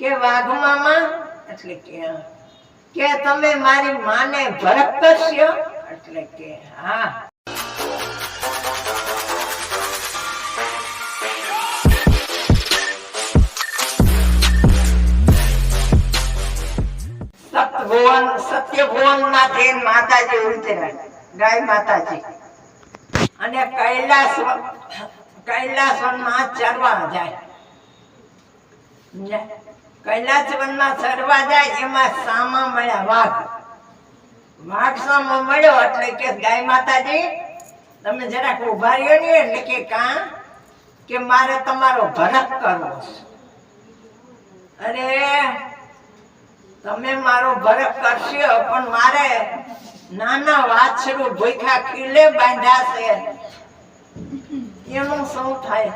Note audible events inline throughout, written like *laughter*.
કે વાઘમામા એટલે કે કે તમે મારી માને ભરત કરશો? એટલે કે, હા. સતભુવન સત્યભુવનમાંથી માતાજી ઉતર્યા ગાય માતાજી. અને કૈલાસ કૈલાસ વનમાં ચરવા જાય. કૈલાસ વનમાં ચરવા જાય એમાં સામા મળ્યા વાઘ. વાઘ સામો મળ્યો એટલે કે ગાય માતાજી, તમે જરાક ઊભા રહ્યો ને એટલે કે કા કે મારે તમારો ભરત કરવો છે. અરે, તમે મારો ભરત કરશો, પણ મારે નાના વાછરું ભૂખા ખીલે બાંધ્યા છે. એનું શું થાય?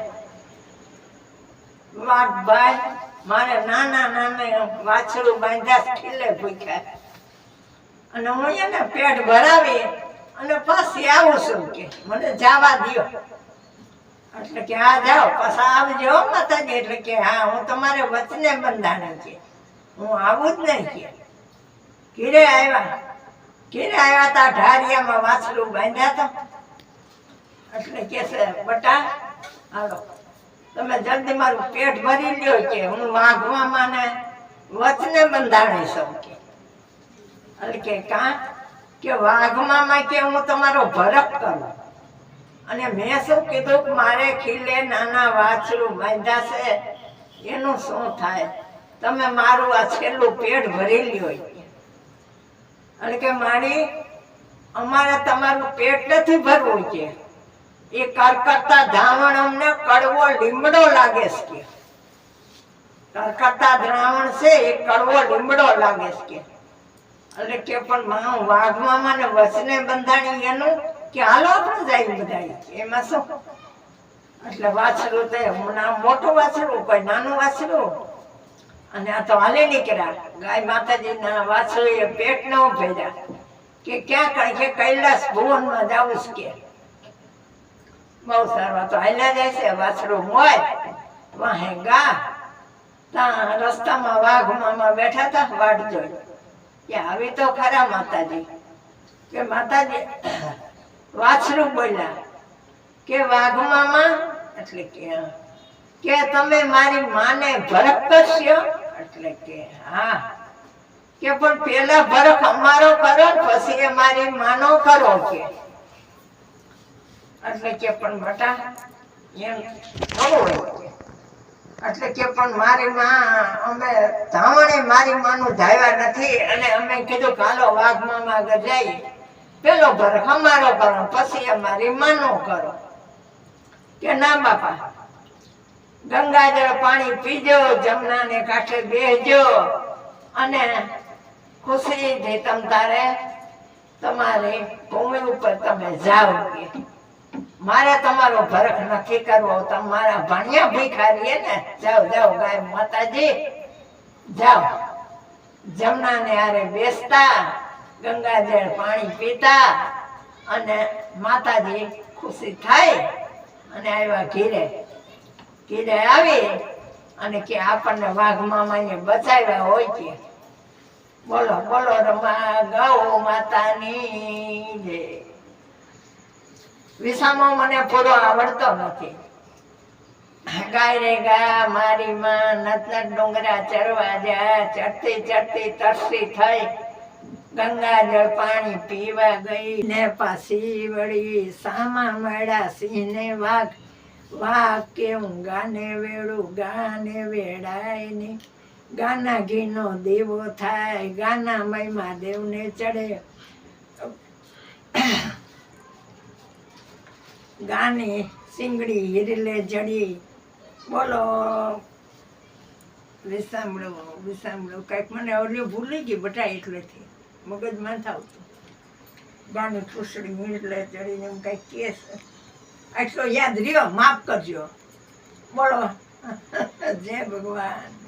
વાઘભાઈ મારે નાના નાના વાછરું બાંધ્યા ખીલે ભૂખ્યા. અને હું એને પેટ ભરાવી અને પાછી આવું છું કે મને જવા દ્યો. એટલે કે હા જાઓ, પાછા આવજો માતાજી, એટલે કે હા, હું તમારે વચને બંધાણી છે. હું આવું જ નહીં કે. કીરે આવ્યા કીરે આવ્યા તા, ઢારિયામાં વાછરું બાંધ્યા તા. એટલે કે છે, બટા, હાલો. તમે જલ્દી મારું પેટ ભરી લ્યો કે હું વાઘવામાં ને વચને બંધાણી છું કે એટલે કે કા? કે વાઘમાં કે હું તમારો ભરક કરું. અને મેં શું કીધું કે મારે ખીલે નાના વાછરું બાંધ્યા એનું શું થાય? તમે મારું આ છેલ્લું પેટ ભરી લ્યો. એટલે કે મારી, અમારે તમારું પેટ નથી ભરવું છે એ કરકતા ધાવણ અમને કડવો લીમડો લાગે છે કે. કરકરતા દ્રાવણ છે એ કડવો લીમડો લાગે છે એટલે કે પણ માં વાઘમાં ને વચને બંધાણી એનું કે હાલો આપણે જાય બધા એમાં શું? એટલે વાછરું તે નામ મોટું વાછરું, કોઈ નાનું વાછરું. અને આ તો હાલે નીકળ્યા. ગાય માતાજીના વાછરું એ પેટ ન ભેજા કે ક્યાં કઈ કે કૈલાસ ભુવનમાં જાવું કે. બહુ સારું તો હાલ્યા જાય છે વાછરું હોય વાહે ગા ત્યાં રસ્તામાં વાઘ મામા બેઠા હતા, વાટ જોઈ. કે આવી તો ખરા માતાજી. કે માતાજી વાછરું બોલ્યા. કે વાઘ મામા એટલે કે કે તમે મારી માને ભરખ કરશો? એટલે કે, હા. કે પણ પેલા ભરખ અમારો કરો પછી એ મારી માનો કરો કે. એટલે કે પણ બટા, એમ થોડું એટલે કે પણ મારી માં, અમે ધાવણે મારી માનું ધાવ્યા નથી અને અમે કીધું કાલો વાઘ મામા આગળ જઈએ. પેલો ભર અમારો કરો પછી અમારી માનો કરો કે ના બાપા, ગંગાજળ પાણી પીજો, જમનાને કાંઠે બેહજો. અને ખુશીથી તમ તારે, તમારી ભૂમિ ઉપર તમે જાઓ. મારે તમારો ભરખ નથી કરવો તમારા ભણ્યા ભિખારીએ ને. જાઓ જાઓ, ગાય માતાજી. જાઓ. જમનાને હારે બેસતા, ગંગાજળ પાણી પીતા અને માતાજી ખુશી થાય અને આવ્યા ઘીરે. ઘીરે આવી અને કે આપણને વાઘ મામાને બચાવ્યા હોય કે. બોલો બોલો રમા ગૌ માતાની જય. વિસામો મને પૂરો આવડતો નથી. ગાય રે ગા મારી માં નતનટ ડુંગરા ચરવા જા ચડતી ચડતી તરસી થઈ. ગંગાજળ પાણી પીવા ગઈ. ને પાછી વળી સામા મળ્યા સિંહ ને વાઘ. વાઘ કેવું ગાને વેળું ગાને વેડાય ને ગાના ઘીનો દેવો થાય. ગાના મહિમા દેવને ચડે. ગાની, સિંગડી, હિરલે, જડી. બોલો. વિસામળું વિસામળું. કંઈક મને ઓલી ભૂલી ગઈ બટા એટલેથી. મગજમાં થાવતું ગાની ખુશડી હિરલે જડીને એમ કંઈક કહે છે. આટલો યાદ રહ્યો, માફ કરજો. બોલો. *laughs* જય ભગવાન.